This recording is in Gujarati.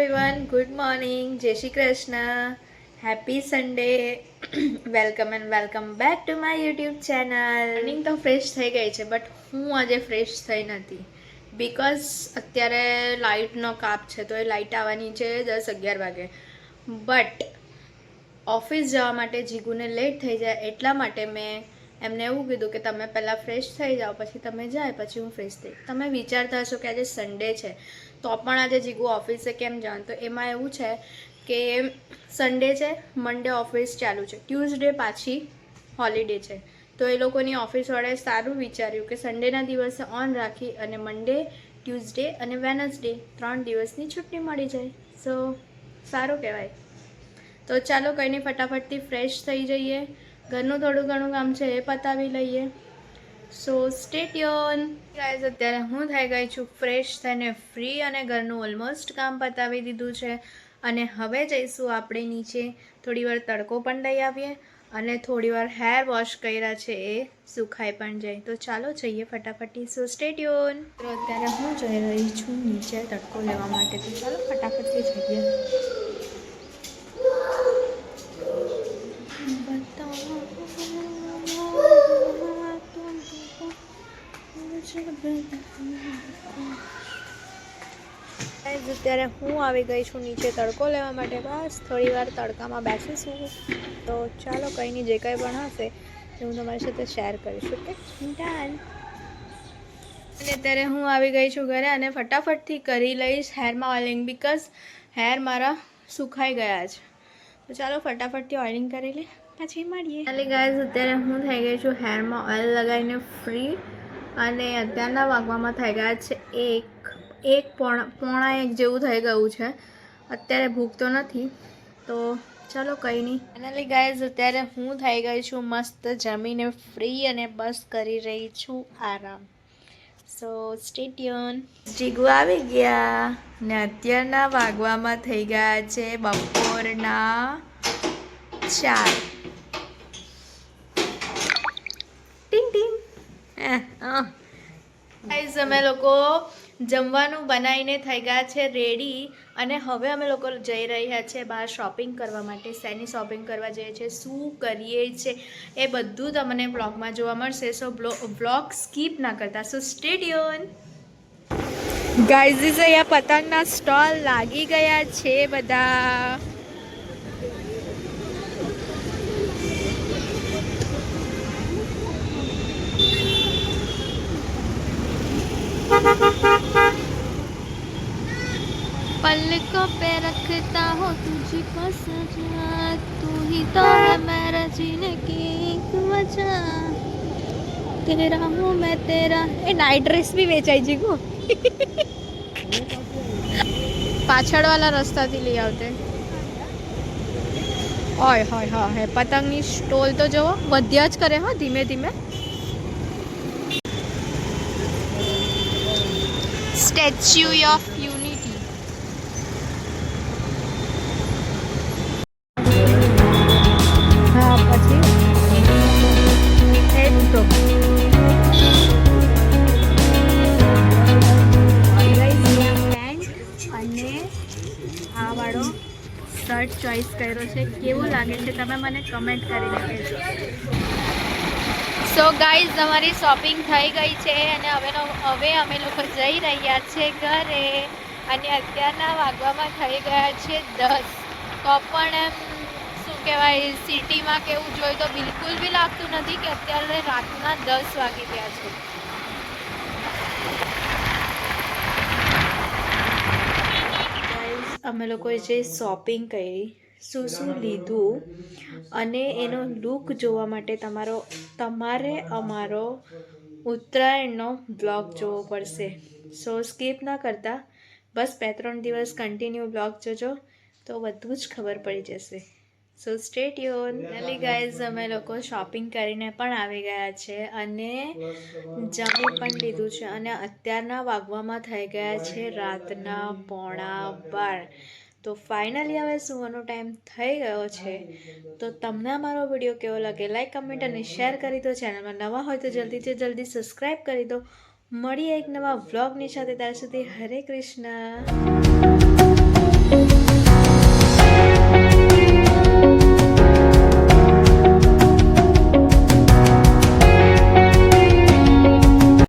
એવરીવન ગુડ મોર્નિંગ જય Shri Krishna happy Sunday welcome and welcome back to my YouTube channel morning તો ફ્રેશ થઈ ગઈ છે બટ હું આજે ફ્રેશ થઈ નથી. બિકોઝ અત્યારે લાઇટનો કાપ છે, તો એ લાઇટ આવવાની છે દસ અગિયાર વાગે. બટ ઓફિસ જવા માટે જીગુને લેટ થઈ જાય એટલા માટે મેં એમને એવું કીધું કે તમે પહેલાં ફ્રેશ થઈ જાઓ, પછી તમે જાય, પછી હું ફ્રેશ થઈ તમે વિચારતા હશો કે આજે સન્ડે છે. તો પણ આજે જીગુ ઓફિસે કેમ જવાનું તો એમાં એવું છે કે સન્ડે છે મંડે ઓફિસ ચાલુ છે. ટ્યુઝડે પાછી હોલિડે છે. તો એ લોકોની ઓફિસવાળાએ સારું વિચાર્યું કે સન્ડેના દિવસે ઓન રાખી અને મંડે ટ્યુઝડે અને વેનસડે ત્રણ દિવસની છુટ્ટી મળી જાય. સો સારું કહેવાય. તો ચાલો કંઈ નહીં, ફટાફટથી ફ્રેશ થઈ જઈએ. ઘરનું થોડું ઘણું કામ છે એ પતાવી લઈએ. સો સ્ટેટ્યોન ગાઈઝ અત્યારે હું થઈ ગઈ છું ફ્રેશ થઈને ફ્રી અને ઘરનું ઓલમોસ્ટ કામ પતાવી દીધું છે. અને હવે જઈશું આપણે નીચે. થોડી વાર તડકો પણ લઈ આવીએ અને થોડી વાર હેર વોશ કર્યા છે એ સુખાઈ પણ જાય. તો ચાલો જઈએ ફટાફટી. સો સ્ટેટ્યોન તો અત્યારે હું જઈ રહી છું નીચે તડકો લેવા માટે. તો ચાલો ફટાફટથી જઈએ. Guys, અત્યારે હું આવી ગઈ છું નીચે તડકો લેવા માટે. બસ થોડી વાર તડકામાં બેસીશું તો ચાલો કંઈ નહીં જે કંઈ પણ હશે એ હું તમારી સાથે શેર કરીશ ઓકે? ડન અને અત્યારે હું આવી ગઈ છું ઘરે અને ફટાફટથી કરી લઈશ હેરમાં ઓઇલિંગ બિકોઝ હેર મારા સુખાઈ ગયા છે. તો ચાલો ફટાફટથી ઓઇલિંગ કરી લે પછી મળીએ. એટલે ગાઈઝ અત્યારે હું થઈ ગઈ છું હેરમાં ઓઇલ લગાવીને ફ્રી અને અત્યારના વાગવામાં થઈ ગયા છે એક એક પોણા પોણા એક જેવું થઈ ગયું છે. અત્યારે ભૂખ તો નથી. તો ચલો કંઈ નહીં. ફાઇનલી ગાઈઝ અત્યારે હું થઈ ગઈ છું મસ્ત જમીને ફ્રી અને બસ કરી રહી છું આરામ. સો સ્ટેટ્યુન જીગુ આવી ગયા. ને અત્યારના વાગવામાં થઈ ગયા છે બપોરના ચાર. ટીંગ ટીંગ. ગાઈઝ અમે લોકો જમવાનું બનાવીને થઈ ગયા છે રેડી અને હવે અમે લોકો જઈ રહ્યા છે બહાર શોપિંગ કરવા માટે, શેની શોપિંગ કરવા જઈએ છીએ, શું કરીએ છીએ એ બધું તમને બ્લોગમાં જોવા મળશે. સો બ્લોગ સ્કીપ ના કરતા. સો સ્ટેડિયન ગાઈઝીસ અહીંયા પતંગના સ્ટોલ લાગી ગયા છે બધા. पलकों पे रखता हूँ तुझको सजा तू ही तो है मेरा जीने की एक वजह तेरा हूँ मैं तेरा એ નાઇટ ડ્રેસ બી વેચાઈ જીગુ પાછળવાળા રસ્તાથી લઈ આવતે હોય હોય હા હે પતંગની સ્ટોલ તો જુઓ વધ્યા જ કરે હા ધીમે ધીમે સ્ટેચ્યુ ઓફ શર્ટ ચોઈસ કર્યો છે, કેવો લાગે છે તમે મને કમેન્ટ કરીને કહેજો. સો ગાઈઝ અમારી શોપિંગ થઈ ગઈ છે અને હવે હવે અમે લોકો જઈ રહ્યા છે ઘરે અને અત્યારના વાગવામાં થઈ ગયા છે દસ. તો પણ એમ, શું કહેવાય સિટીમાં કેવું જોઈએ તો બિલકુલ બી લાગતું નથી કે અત્યારે રાતના દસ વાગી ગયા છે. અમે લોકોએ જે શોપિંગ કરી, શું શું લીધું અને એનો લુક જોવા માટે તમારો, તમારે અમારો ઉત્તરાયણનો બ્લોગ જોવો પડશે. સો સ્કીપ ના કરતા. બસ બે ત્રણ દિવસ કન્ટિન્યુ બ્લોગ જોજો, તો બધું જ ખબર પડી જશે. સો સ્ટેટ યોન એટલે ગાઈઝ અમે લોકો શોપિંગ કરીને પણ આવી ગયા છે અને જમી પણ લીધું છે અને અત્યારના વાગવામાં થઈ ગયા છે રાતના પોણા બાર. તો ફાઇનલી હવે સુવાનો ટાઈમ થઈ ગયો છે. તો તમને અમારો વીડિયો કેવો લાગે? લાઈક કમેન્ટ અને શેર કરી દો ચેનલમાં નવા હોય તો જલ્દીથી જલ્દી સબસ્ક્રાઈબ કરી દો. મળીએ એક નવા વ્લોગની સાથે. ત્યાં સુધી હરે કૃષ્ણ.